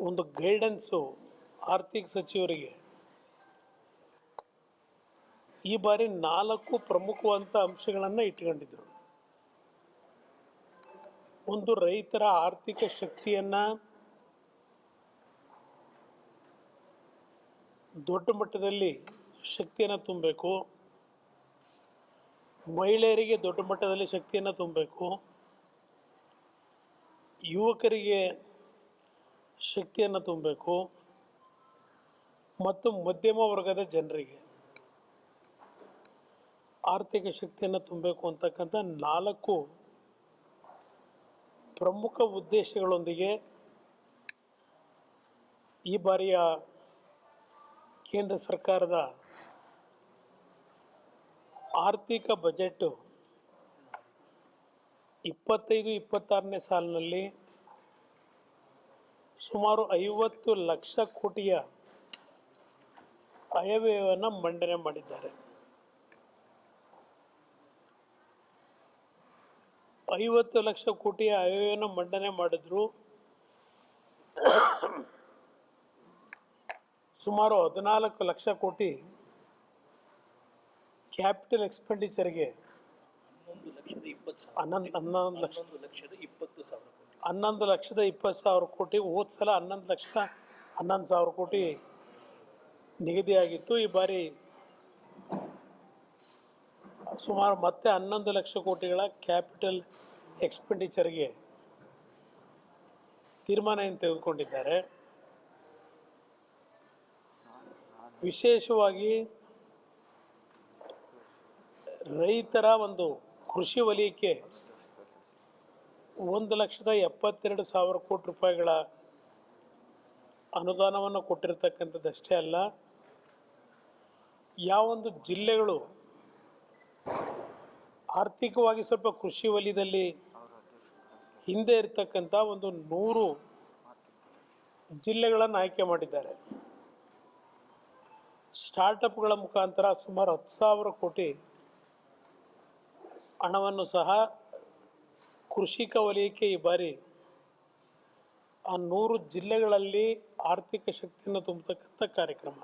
ಒಂದು ಗೈಡೆನ್ಸು ಆರ್ಥಿಕ ಸಚಿವರಿಗೆ. ಈ ಬಾರಿ ನಾಲ್ಕು ಪ್ರಮುಖವಂತ ಅಂಶಗಳನ್ನು ಇಟ್ಕೊಂಡಿದ್ರು. ಒಂದು ರೈತರ ಆರ್ಥಿಕ ಶಕ್ತಿಯನ್ನು ದೊಡ್ಡ ಮಟ್ಟದಲ್ಲಿ ಶಕ್ತಿಯನ್ನು ತುಂಬಬೇಕು. ಮಹಿಳೆಯರಿಗೆ ದೊಡ್ಡ ಮಟ್ಟದಲ್ಲಿ ಶಕ್ತಿಯನ್ನು ತುಂಬಬೇಕು. ಯುವಕರಿಗೆ ಶಕ್ತಿಯನ್ನು ತುಂಬಬೇಕು ಮತ್ತು ಮಧ್ಯಮ ವರ್ಗದ ಜನರಿಗೆ ಆರ್ಥಿಕ ಶಕ್ತಿಯನ್ನು ತುಂಬಬೇಕು ಅಂತಕ್ಕಂಥ ನಾಲ್ಕು ಪ್ರಮುಖ ಉದ್ದೇಶಗಳೊಂದಿಗೆ ಈ ಬಾರಿಯ ಕೇಂದ್ರ ಸರ್ಕಾರದ ಆರ್ಥಿಕ ಬಜೆಟ್ಟು ಇಪ್ಪತ್ತೈದು, ಇಪ್ಪತ್ತಾರನೇ ಸಾಲಿನಲ್ಲಿ ಸುಮಾರು ಐವತ್ತು ಲಕ್ಷ ಕೋಟಿಯ ಆಯವ್ಯಯವನ್ನು ಮಂಡನೆ ಮಾಡಿದ್ದಾರೆ. ಐವತ್ತು ಲಕ್ಷ ಕೋಟಿಯ ಆಯವ್ಯಯವನ್ನು ಮಂಡನೆ ಮಾಡಿದ್ರು. ಸುಮಾರು ಹದಿನಾಲ್ಕು ಲಕ್ಷ ಕೋಟಿ ಕ್ಯಾಪಿಟಲ್ ಎಕ್ಸ್ಪೆಂಡಿಚರ್ಗೆ ಹನ್ನೊಂದು ಹನ್ನೊಂದು ಲಕ್ಷ. ಹನ್ನೊಂದು ಲಕ್ಷದ ಇಪ್ಪತ್ತು ಸಾವಿರ ಕೋಟಿ, ಹೋದ ಸಲ ಹನ್ನೊಂದು ಲಕ್ಷದ ಹನ್ನೊಂದು ಸಾವಿರ ಕೋಟಿ ನಿಗದಿಯಾಗಿತ್ತು. ಈ ಬಾರಿ ಸುಮಾರು ಮತ್ತೆ ಹನ್ನೊಂದು ಲಕ್ಷ ಕೋಟಿಗಳ ಕ್ಯಾಪಿಟಲ್ ಎಕ್ಸ್ಪೆಂಡಿಚರ್ಗೆ ತೀರ್ಮಾನ ಏನು ತೆಗೆದುಕೊಂಡಿದ್ದಾರೆ. ವಿಶೇಷವಾಗಿ ರೈತರ ಒಂದು ಕೃಷಿ ವಲಯಕ್ಕೆ ಒಂದು ಲಕ್ಷದ ಎಪ್ಪತ್ತೆರಡು ಸಾವಿರ ಕೋಟಿ ರೂಪಾಯಿಗಳ ಅನುದಾನವನ್ನು ಕೊಟ್ಟಿರತಕ್ಕಂಥದ್ದಷ್ಟೇ ಅಲ್ಲ ಯಾವೊಂದು ಜಿಲ್ಲೆಗಳು ಆರ್ಥಿಕವಾಗಿ ಸ್ವಲ್ಪ ಕೃಷಿ ವಲಯದಲ್ಲಿ ಹಿಂದೆ ಇರತಕ್ಕಂಥ ಒಂದು ನೂರು ಜಿಲ್ಲೆಗಳನ್ನು ಆಯ್ಕೆ ಮಾಡಿದ್ದಾರೆ. ಸ್ಟಾರ್ಟಪ್ಗಳ ಮುಖಾಂತರ ಸುಮಾರು ಹತ್ತು ಸಾವಿರ ಕೋಟಿ ಹಣವನ್ನು ಸಹ ಕೃಷಿಕ ವಲಯಕ್ಕೆ ಈ ಬಾರಿ ಆ ನೂರು ಜಿಲ್ಲೆಗಳಲ್ಲಿ ಆರ್ಥಿಕ ಶಕ್ತಿಯನ್ನು ತುಂಬತಕ್ಕಂಥ ಕಾರ್ಯಕ್ರಮ.